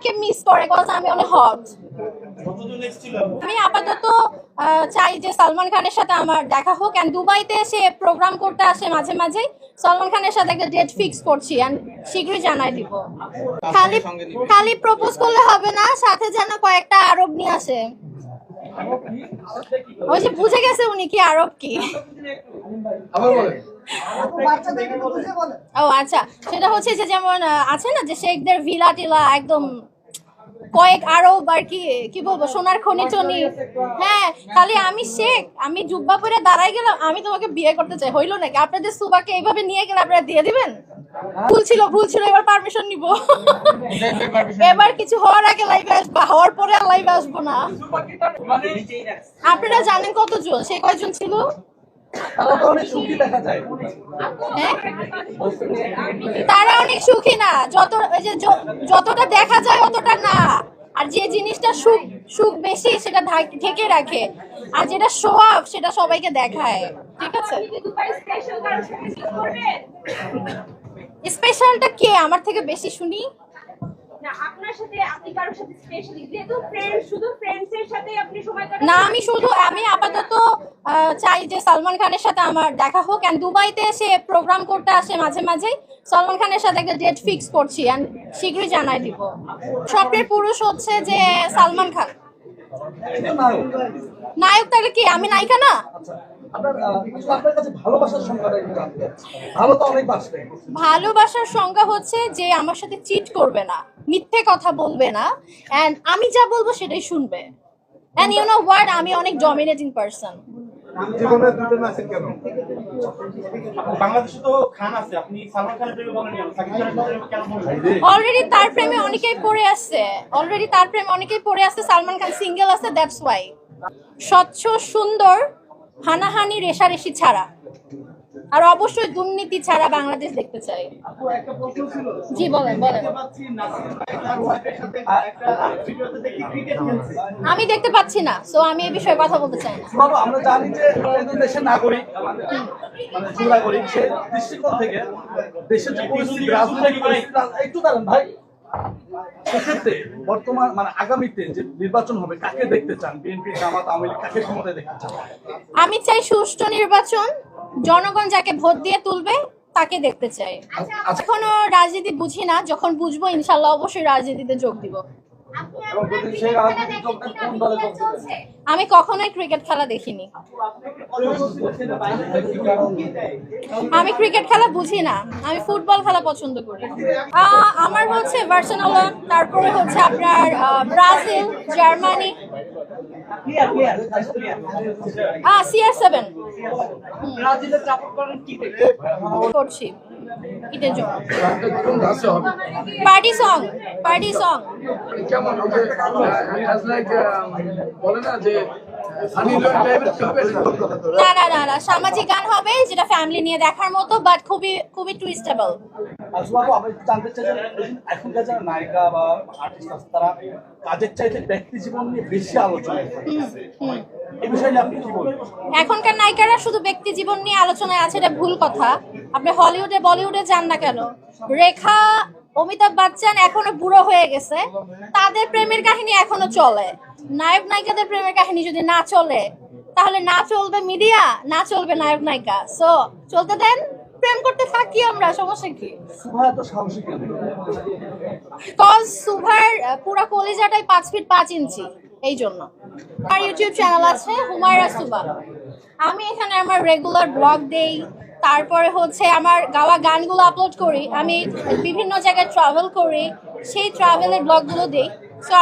কে miss করে cause আমি অনেক হট আমি আপাতত আহ, চাই যে সালমান খানের সাথে আমার দেখা হোক। অ্যান্ড দুবাইতে সে প্রোগ্রাম করতে আসে মাঝে মাঝে সালমান খানের সাথে একটা ডেট ফিক্স করছি অ্যান্ড শীঘ্রই জানাই দিব। খালি খালি প্রপোজ করলে হবে না সাথে যেন কয়েকটা আরব নিয়ে আসে। ওই যে বুঝে গেছে উনি কি আরব কি। ও আচ্ছা। সেটা হচ্ছে যে যেমন আছে না যে শেখদের ভিলা টিলা একদম কয়েক আরও আর কি কি বলব সোনার খনি টনি। হ্যাঁ খালি আমি শেখ আমি জুব্বা পরে দাঁড়াই গেলাম আমি তোমাকে বিয়ে করতে চাই হইল নাকি? আপনাদের সুবাকে এইভাবে নিয়ে গেলে আপনারা দিয়ে দিবেন? ভুল ছিল ভুল ছিল এবার পারমিশন নিব। এবার কিছু হওয়ার আগে লাইভে আসব হওয়ার পরে আর লাইভে আসব না। আপনারা জানেন কত কতজন? সে কয়জন ছিল? তারা অনেক সুখী দেখা যায়। হ্যাঁ? তারা অনেক সুখী না। যত যে যতটা দেখা যায় অতটা না। আর যে জিনিসটা সুখ সুখ বেশি সেটা ঢেকে রাখে। আর যেটা শো অফ সেটা সবাইকে দেখায়। ঠিক আছে? স্পেশালটা কে? আমার থেকে বেশি শুনি। না আপনার সাথে আপনি কারোর সাথে স্পেশালি যেহেতু ফ্রেন্ড শুধু ফ্রেন্ডস এর সাথে আপনি সময় কাটান না আমি শুধু আমি চাই যে সালমান খানের সাথে আমার দেখা হোক অ্যান্ড দুবাইতে সে প্রোগ্রাম করতে আসে মাঝে মাঝেই, সালমান খানের সাথে একটা ডেট ফিক্স করছি অ্যান্ড শীঘ্রই জানাই দিব। স্বপ্নের পুরুষ হচ্ছে যে সালমান খান। নায়ক তাহলে কি? আমি নায়িকা না? ভালোবাসার সংজ্ঞা হচ্ছে যে আমার সাথে চিট করবে না, মিথ্যে কথা বলবে না অ্যান্ড আমি যা বলব সেটাই শুনবে। অ্যান্ড ইউ নো ওয়ার্ড আমি অনেক ডমিনেটিং পার্সন জীবনে দুটো আছেন কেন? বাংলাদেশে তো খান আছে, আপনি সালমান খানের প্রেমে বলেন কেন সাকিব খানের প্রেমে কেন অলরেডি তার প্রেমে অনেকেই পড়ে আছে অলরেডি তার প্রেমে অনেকেই পড়ে আছে, সালমান খান সিঙ্গেল আছে দ্যাটস ওয়াই স্বচ্ছ, সুন্দর, হানাহানি, রেশারেশি ছাড়া। আর অবশ্যই দুর্নীতি ছাড়া বাংলাদেশ দেখতে চাই। জি বলেন বলেন। আমি দেখতে পাচ্ছি না সো আমি এই বিষয়ে কথা বলতে চাই না। আমরা জানি যে দেশের নাগরিক মানে নাগরিক সে দৃষ্টিকোণ থেকে দেশের যে পরিস্থিতি রাজনৈতিক পরিস্থিতি, একটু দাঁড়ান ভাই। সেক্ষেত্রে বর্তমান মানে আগামীতে যে নির্বাচন হবে কাকে দেখতে চান? বিএনপি জামাত আওয়ামী লীগ কাকে ক্ষমতায় দেখতে চান? আমি চাই সুষ্ঠু নির্বাচন জনগণ যাকে ভোট দিয়ে তুলবে তাকে দেখতে চাই। আচ্ছা। এখনও রাজনীতি বুঝি না যখন বুঝব ইনশাল্লাহ অবশ্যই রাজনীতিতে যোগ দিব। আমি কখনোই ক্রিকেট খেলা দেখিনি। আমি ক্রিকেট খেলা বুঝি না। আমি ফুটবল খেলা পছন্দ করি। আহ, আমার হচ্ছে বার্সেলোনা তারপরে হচ্ছে আপনার ব্রাজিল জার্মানি। আহ সিআর সেভেন করছি। ঈদের জন্য। পার্টি সং পার্টি সং কেমন? বলে না যে না না না না সামাজিক গান হবে যেটা ফ্যামিলি নিয়ে দেখার মতো বাট খুবই খুবই টুইস্টেবল যে এখনকার যারা নায়িকা বা আর্টিস্ট আছে তারা কাজের চাইতে ব্যক্তি জীবন নিয়ে বেশি আলোচনা করে। এই বিষয়ে নিয়ে আপনি কি বলবেন? এখনকার নায়িকারা শুধু ব্যক্তি জীবন নিয়ে আলোচনায় আছে এটা ভুল কথা। আপনি হলিউডে বলিউডে যান না কেন? রেখা অমিতাভ বচ্চন এখনও বুড়ো হয়ে গেছে। তাদের প্রেমের কাহিনী এখনও চলে। নায়ক নায়িকাদের প্রেমের কাহিনী যদি না চলে তাহলে না চলবে মিডিয়া না চলবে নায়ক নায়িকা। সো চলতে দেন প্রেম করতে থাকি আমরা সমস্যা কি? কজ সুভার পুরো কলিজাটাই পাঁচ ফিট পাঁচ ইঞ্চি এই জন্য। আমার ইউটিউব চ্যানেল আছে হুমায়রা সুবা আমি এখানে আমার রেগুলার ব্লগ দেই তারপরে হচ্ছে আমার গাওয়া গানগুলো আপলোড করি, আমি বিভিন্ন জায়গায় ট্রাভেল করি, সেই ট্রাভেলের ব্লগগুলো দিই। সো